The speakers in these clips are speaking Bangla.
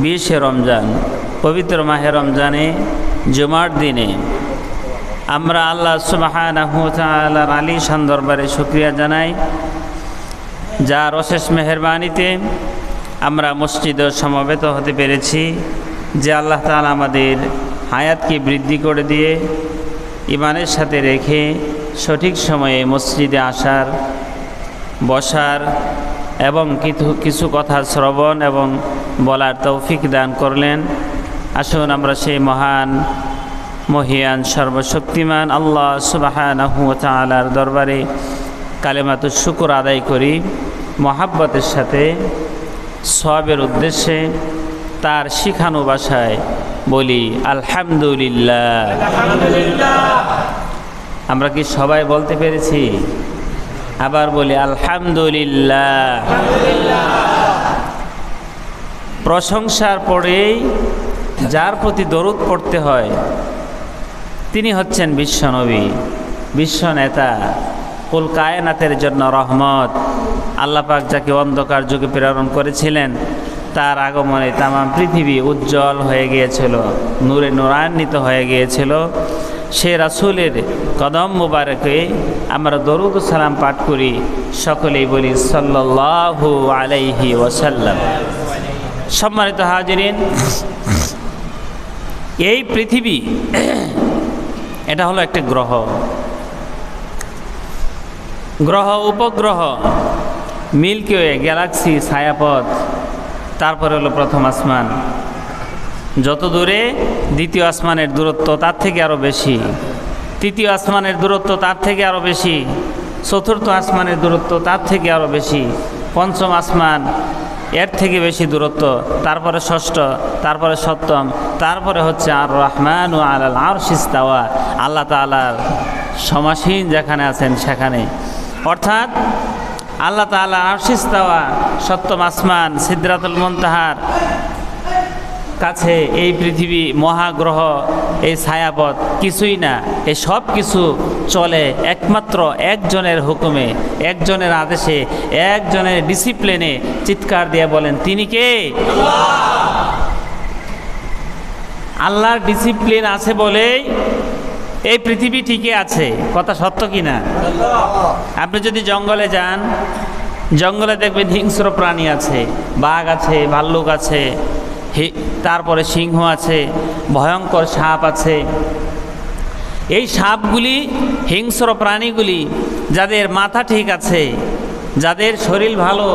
বিশে রমজান, পবিত্র মাহে রমজানে জুমার দিনে আমরা আল্লাহ সুবাহার আলী শান দরবারে শুক্রিয়া জানাই। যার অশেষ মেহরবানিতে আমরা মসজিদে সমবেত হতে পেরেছি যে আল্লাহ তাআলা আমাদের হায়াতকে বৃদ্ধি করে দিয়ে ইমানের সাথে রেখে সঠিক সময়ে মসজিদে আসার, বসার এবং কিছু কিছু কথা শ্রবণ এবং বলার তৌফিক দান করলেন। আসুন আমরা সেই মহান, মহিয়ান, সর্বশক্তিমান আল্লাহ সুবাহানাহু তালার দরবারে কালেমাত শুকুর আদায় করি। মহাব্বতের সাথে সবের উদ্দেশ্যে, তার শিখানো ভাষায় বলি, আলহামদুলিল্লাহ। আমরা কি সবাই বলতে পেরেছি? আবার বলি, আলহামদুলিল্লাহ। প্রশংসার পরেই যার প্রতি দরুদ পড়তে হয়, তিনি হচ্ছেন বিশ্বনবী বিশ্ব নেতা, কুল কায়নাতের জন্য রহমত। আল্লাপাক যাকে অন্ধকার যুগে প্রেরণ করেছিলেন, তার আগমনে তাম পৃথিবী উজ্জ্বল হয়ে গিয়েছিল, নূরে নূরান্বিত হয়ে গিয়েছিল। সে রাসুলের কদম মুবারকে আমরা দরুদ সালাম পাঠ করি। সকলেই বলি সাল্লাল্লাহু আলাইহি ওয়াসাল্লাম। সম্মানিত হাজিরিন, এই পৃথিবী এটা হলো একটা গ্রহ। গ্রহ, উপগ্রহ, মিল্কি ওয়ে, গ্যালাক্সি, ছায়াপথ, তারপরে হলো প্রথম আসমান। যত দূরে দ্বিতীয় আসমানের দূরত্ব তার থেকে আরও বেশি। তৃতীয় আসমানের দূরত্ব তার থেকে আরও বেশি। চতুর্থ আসমানের দূরত্ব তার থেকে আরও বেশি। পঞ্চম আসমান এর থেকে বেশি দূরত্ব, তারপরে ষষ্ঠ, তারপরে সপ্তম, তারপরে হচ্ছে আর রহমান ও আলাল আর শিস্তাওয়া আল্লাহ তালার সমাসীন যেখানে আছেন সেখানে। অর্থাৎ আল্লাহ তালা আরশিস্তাওয়া সপ্তম আসমান সিদ্ধাতুল মন্তাহার কাছে এই পৃথিবী মহাগ্রহ, এই ছায়াপথ কিছুই না, এই সব কিছু চলে একমাত্র একজনের হুকুমে, একজনের আদেশে, একজনের ডিসিপ্লিনে চিৎকার দিয়ে বলেন, তিনি কে? আল্লাহর ডিসিপ্লিন আছে বলেই এই পৃথিবী ঠিকই আছে, কথা সত্য কি না আপনি যদি জঙ্গলে যান, জঙ্গলে দেখবেন হিংস্র প্রাণী আছে, বাঘ আছে, ভাল্লুক আছে তারপরে সিংহ আছে, ভয়ঙ্কর সাপ আছে। এই সাপগুলি হিংস্র প্রাণীগুলি, যাদের মাথা ঠিক আছে, যাদের শরীর ভালো,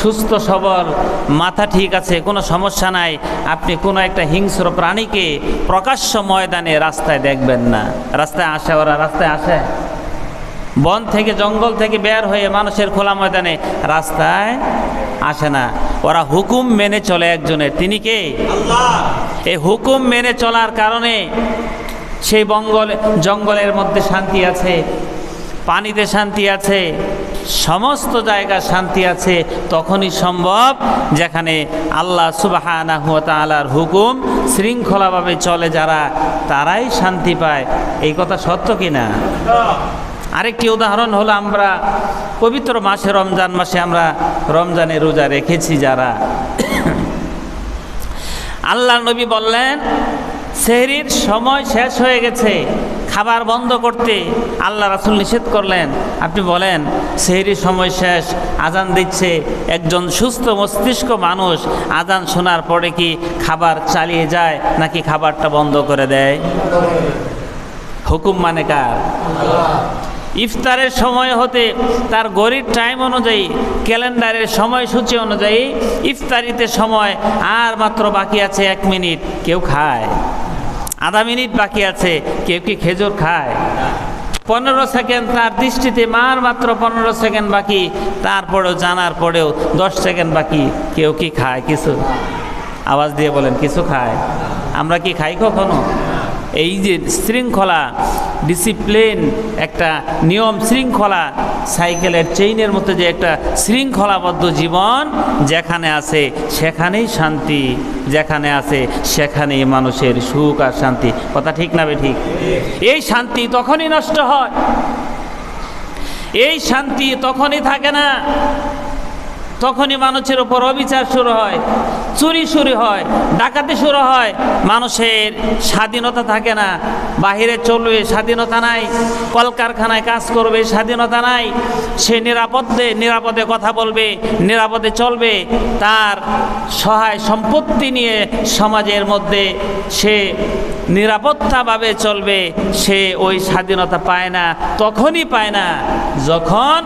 সুস্থ, সবল, মাথা ঠিক আছে, কোনো সমস্যা নাই, আপনি কোনো একটা হিংস্র প্রাণীকে প্রকাশ্য ময়দানে রাস্তায় দেখবেন না। রাস্তায় আসে ওরা, রাস্তায় আসে। বন থেকে, জঙ্গল থেকে বের হয়ে মানুষের খোলা ময়দানে রাস্তায় আসে না। ওরা হুকুম মেনে চলে একজনের। তিনি কে? এই হুকুম মেনে চলার কারণে সেই বঙ্গল জঙ্গলের মধ্যে শান্তি আছে পানিতে শান্তি আছে সমস্ত জায়গায় শান্তি আছে তখনই সম্ভব যেখানে আল্লাহ সুবাহানা তালার হুকুম শৃঙ্খলাভাবে চলে যারা তারাই শান্তি পায়। এই কথা সত্য কি না? আরেকটি উদাহরণ হলো আমরা পবিত্র মাসে, রমজান মাসে আমরা রমজানে রোজা রেখেছি যারা। আল্লাহ নবী বললেন, সেহরির সময় শেষ হয়ে গেছে, খাবার বন্ধ করতে। আল্লাহ রাসুল নিষেধ করলেন। আপনি বলেন, সেহরির সময় শেষ, আজান দিচ্ছে, একজন সুস্থ মস্তিষ্ক মানুষ আজান শোনার পরে কি খাবার চালিয়ে যায়, নাকি খাবারটা বন্ধ করে দেয়? হুকুম মানে কার? ইফতারের সময় হতে তার গরিব টাইম অনুযায়ী, ক্যালেন্ডারের সময়সূচি অনুযায়ী ইফতারিতে সময় আর মাত্র বাকি আছে এক মিনিট। কেউ খায়। আধা মিনিট বাকি আছে, কেউ কি খেজুর খায়? পনেরো সেকেন্ড তার দৃষ্টিতে মার মাত্র পনেরো সেকেন্ড বাকি, তারপরেও জানার পরেও দশ সেকেন্ড বাকি, কেউ কি খায় কিছু? আওয়াজ দিয়ে বলেন, কিছু খায়? আমরা কি খাই কখনো? এই যে শৃঙ্খলা ডিসিপ্লিন একটা নিয়ম শৃঙ্খলা সাইকেলের চেইনের মতো যে একটা শৃঙ্খলাবদ্ধ জীবন যেখানে আছে সেখানেই শান্তি, যেখানে আছে সেখানেই মানুষের সুখ আর শান্তি। কথা ঠিক না ঠিক? এই শান্তি তখনই নষ্ট হয়। এই শান্তি তখনই থাকে না, তখনই মানুষের উপর অবিচার শুরু হয়। চুরি শুরু হয়, ডাকাতি শুরু হয়। মানুষের স্বাধীনতা থাকে না। বাহিরে চলবে, স্বাধীনতা নাই। কলকারখানায় কাজ করবে, স্বাধীনতা নাই। সে নিরাপদে নিরাপদে কথা বলবে, নিরাপদে চলবে। তার সহায় সম্পত্তি নিয়ে সমাজের মধ্যে সে নিরাপত্তাভাবে চলবে, সে ওই স্বাধীনতা পায় না, তখনই পায় না। যখন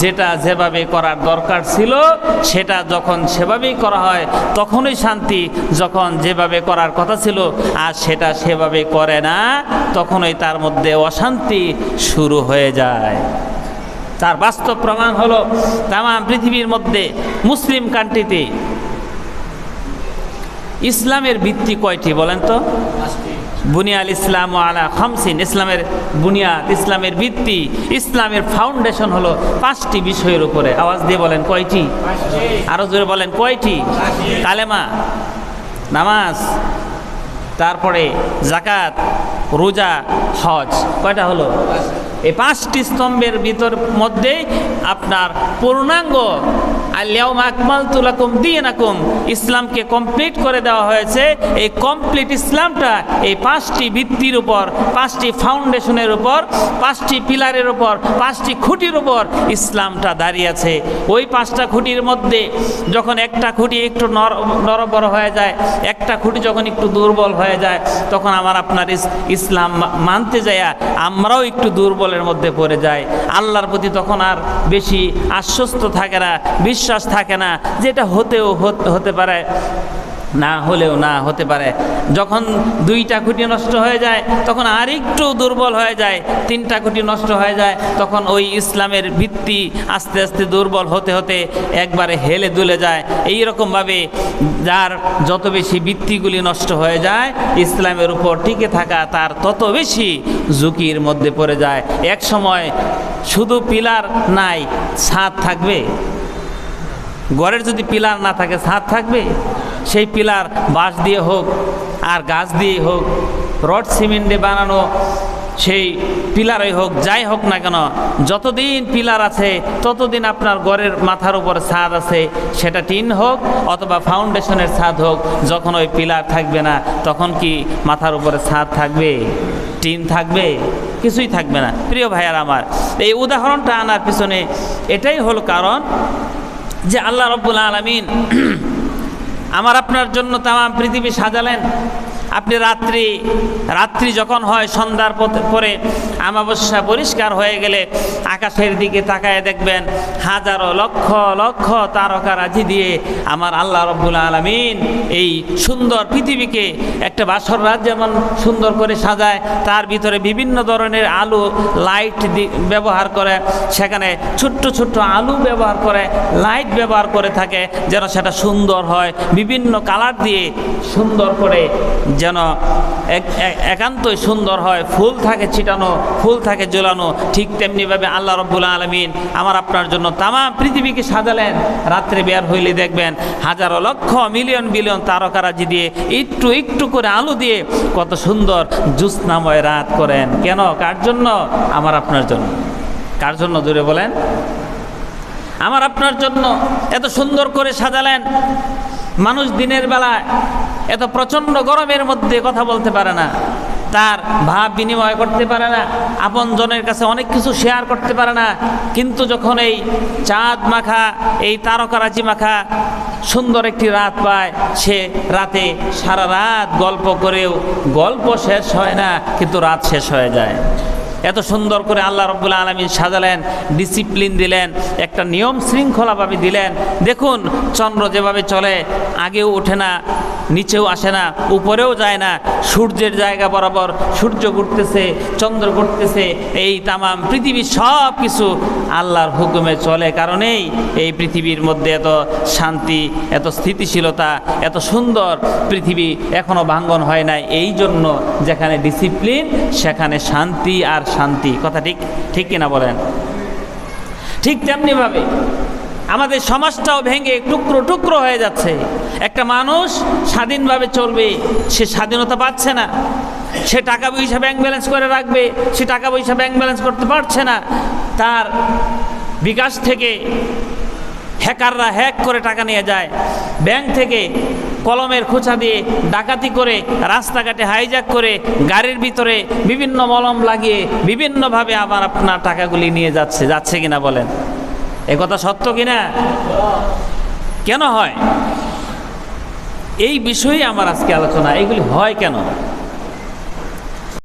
যেটা যেভাবে করার দরকার ছিল, সেটা যখন সেভাবেই করা হয় তখনই শান্তি যখন যেভাবে করার কথা ছিল আর সেটা সেভাবে করে না, তখনই তার মধ্যে অশান্তি শুরু হয়ে যায়। তার বাস্তব প্রমাণ হলো তামাম পৃথিবীর মধ্যে মুসলিম কান্ট্রিতে ইসলামের ভিত্তি কয়টি বলেন তো? বুনিয়াল ইসলাম আলা খামসিন। ইসলামের বুনিয়াদ, ইসলামের ভিত্তি, ইসলামের ফাউন্ডেশন হলো পাঁচটি বিষয়ের উপরে। আওয়াজ দিয়ে বলেন কয়টি? আরও জোরে বলেন কয়টি? কালেমা, নামাজ, তারপরে জাকাত রোজা, হজ। কয়টা হলো? এই পাঁচটি স্তম্ভের ভিতর মধ্যে আপনার পূর্ণাঙ্গ আলিয়াউম আকমাল তুলাকুম দিয়ে নাকুম ইসলামকে কমপ্লিট করে দেওয়া হয়েছে। এই কমপ্লিট ইসলামটা এই পাঁচটি ভিত্তির উপর, পাঁচটি ফাউন্ডেশনের উপর, পাঁচটি পিলারের উপর, পাঁচটি খুঁটির উপর ইসলামটা দাঁড়িয়ে আছে। ওই পাঁচটা খুঁটির মধ্যে যখন একটা খুঁটি একটু নর নরবর হয়ে যায়, একটা খুঁটি যখন একটু দুর্বল হয়ে যায়, তখন আমার আপনার ইসলাম মানতে যায় আমরাও একটু দুর্বলের মধ্যে পড়ে যাই। আল্লাহর প্রতি তখন আর বেশি আশ্বস্ত থাকে না বিশ্বাস থাকে না, যেটা হতেও হত- পারে, না হলেও না হতে পারে। যখন দুইটা খুঁটি নষ্ট হয়ে যায়, তখন আর একটু দুর্বল হয়ে যায়, তিনটা খুঁটি নষ্ট হয়ে যায়, তখন ওই ইসলামের ভিত্তি আস্তে আস্তে দুর্বল হতে হতে একবারে হেলে দুলে যায়। এই রকমভাবে যার যত বেশি ভিত্তিগুলি নষ্ট হয়ে যায়, ইসলামের উপর টিকে থাকা তার তত বেশি ঝুঁকির মধ্যে পড়ে যায়। এক সময় শুধু পিলার নাই, ছাদ থাকবে। ঘরের যদি পিলার না থাকে, ছাদ থাকবে? সেই পিলার বাঁশ দিয়ে হোক আর গাছ দিয়ে হোক, রড, সিমেন্টে বানানো, সেই পিলারই হোক, যাই হোক না কেন, যতদিন পিলার আছে, ততদিন আপনার ঘরের মাথার উপর ছাদ আছে, সেটা টিন হোক অথবা ফাউন্ডেশনের ছাদ হোক, যখন ওই পিলার থাকবে না, তখন কি মাথার উপরে ছাদ থাকবে? টিন থাকবে? কিছুই থাকবে না। প্রিয় ভাইয়ার আমার, এই উদাহরণটা আনার পিছনে এটাই হলো কারণ যে আল্লাহ রব্বুল আলমিন আমার আপনার জন্য তাম পৃথিবী সাজালেন। আপনি রাত্রি রাত্রি যখন হয়, সন্ধ্যার পরে আমাবস্যা পরিষ্কার হয়ে গেলে আকাশের দিকে তাকায় দেখবেন হাজারো লক্ষ লক্ষ তারকারাজি দিয়ে আমার আল্লাহ রব্বুল আলমিন এই সুন্দর পৃথিবীকে একটা বাসর রাত যেমন সুন্দর করে সাজায়, তার ভিতরে বিভিন্ন ধরনের আলো লাইট ব্যবহার করে, সেখানে ছোট্ট ছোট্ট আলু ব্যবহার করে লাইট ব্যবহার করে থাকে, যেন সেটা সুন্দর হয়, বিভিন্ন কালার দিয়ে সুন্দর করে যেন এক- এক- একান্তই সুন্দর হয়। ফুল থাকে ছিটানো, ফুল থাকে ঝোলানো, ঠিক তেমনিভাবে আল্লাহ রব্বুল আলমিন আমার আপনার জন্য তামাম পৃথিবীকে সাজালেন। রাত্রে বের হইলে দেখবেন হাজারো লক্ষ, মিলিয়ন, বিলিয়ন তারকারাজি দিয়ে একটু একটু করে আলো দিয়ে কত সুন্দর জ্যোৎস্নাময় রাত করেন। কেন? কার জন্য? আমার আপনার জন্য। কার জন্য দূরে বলেন? আমার আপনার জন্য এত সুন্দর করে সাজালেন। মানুষ দিনের বেলায় এত প্রচণ্ড গরমের মধ্যে কথা বলতে পারে না। তার ভাব বিনিময় করতে পারে না। আপন জনের কাছে অনেক কিছু শেয়ার করতে পারে না। কিন্তু যখন এই চাঁদ মাখা, এই তারকারাজি মাখা সুন্দর একটি রাত পায়, সে রাতে সারা রাত গল্প করেও গল্প শেষ হয় না, কিন্তু রাত শেষ হয়ে যায়। এত সুন্দর করে আল্লাহ রব্বুল আলমী সাজালেন ডিসিপ্লিন দিলেন, একটা নিয়ম শৃঙ্খলাভাবে দিলেন। দেখুন, চন্দ্র যেভাবে চলে, আগেও ওঠে না। নিচেও আসে না, উপরেও যায় না। সূর্যের জায়গা বরাবর সূর্য ঘুরতেছে, চন্দ্র ঘুরতেছে, এই তামাম পৃথিবীর সব কিছু আল্লাহর হুকুমে চলে। কারণেই এই পৃথিবীর মধ্যে এত শান্তি, এত স্থিতিশীলতা, এত সুন্দর পৃথিবী এখনও ভাঙ্গন হয় নাই। এই জন্য যেখানে ডিসিপ্লিন সেখানে শান্তি আর শান্তি। কথা ঠিক ঠিক কিনা বলেন? ঠিক তেমনিভাবে আমাদের সমাজটাও ভেঙে টুকরো টুকরো হয়ে যাচ্ছে। একটা মানুষ স্বাধীনভাবে চলবে, সে স্বাধীনতা পাচ্ছে না। সে টাকা পয়সা ব্যাংক ব্যালেন্স করে রাখবে, সে টাকা পয়সা ব্যাংক ব্যালেন্স করতে পারছে না। তার বিকাশ থেকে হ্যাকাররা হ্যাক করে টাকা নিয়ে যায়। ব্যাংক থেকে কলমের খোঁচা দিয়ে ডাকাতি করে, রাস্তাঘাটে হাইজ্যাক করে, গাড়ির ভিতরে বিভিন্ন মলম লাগিয়ে বিভিন্নভাবে আবার আপনার টাকাগুলি নিয়ে যাচ্ছে যাচ্ছে কিনা বলেন? এ কথা সত্য কিনা? কেন হয়? এই বিষয়ে আমার আজকে আলোচনা এগুলি হয় কেন?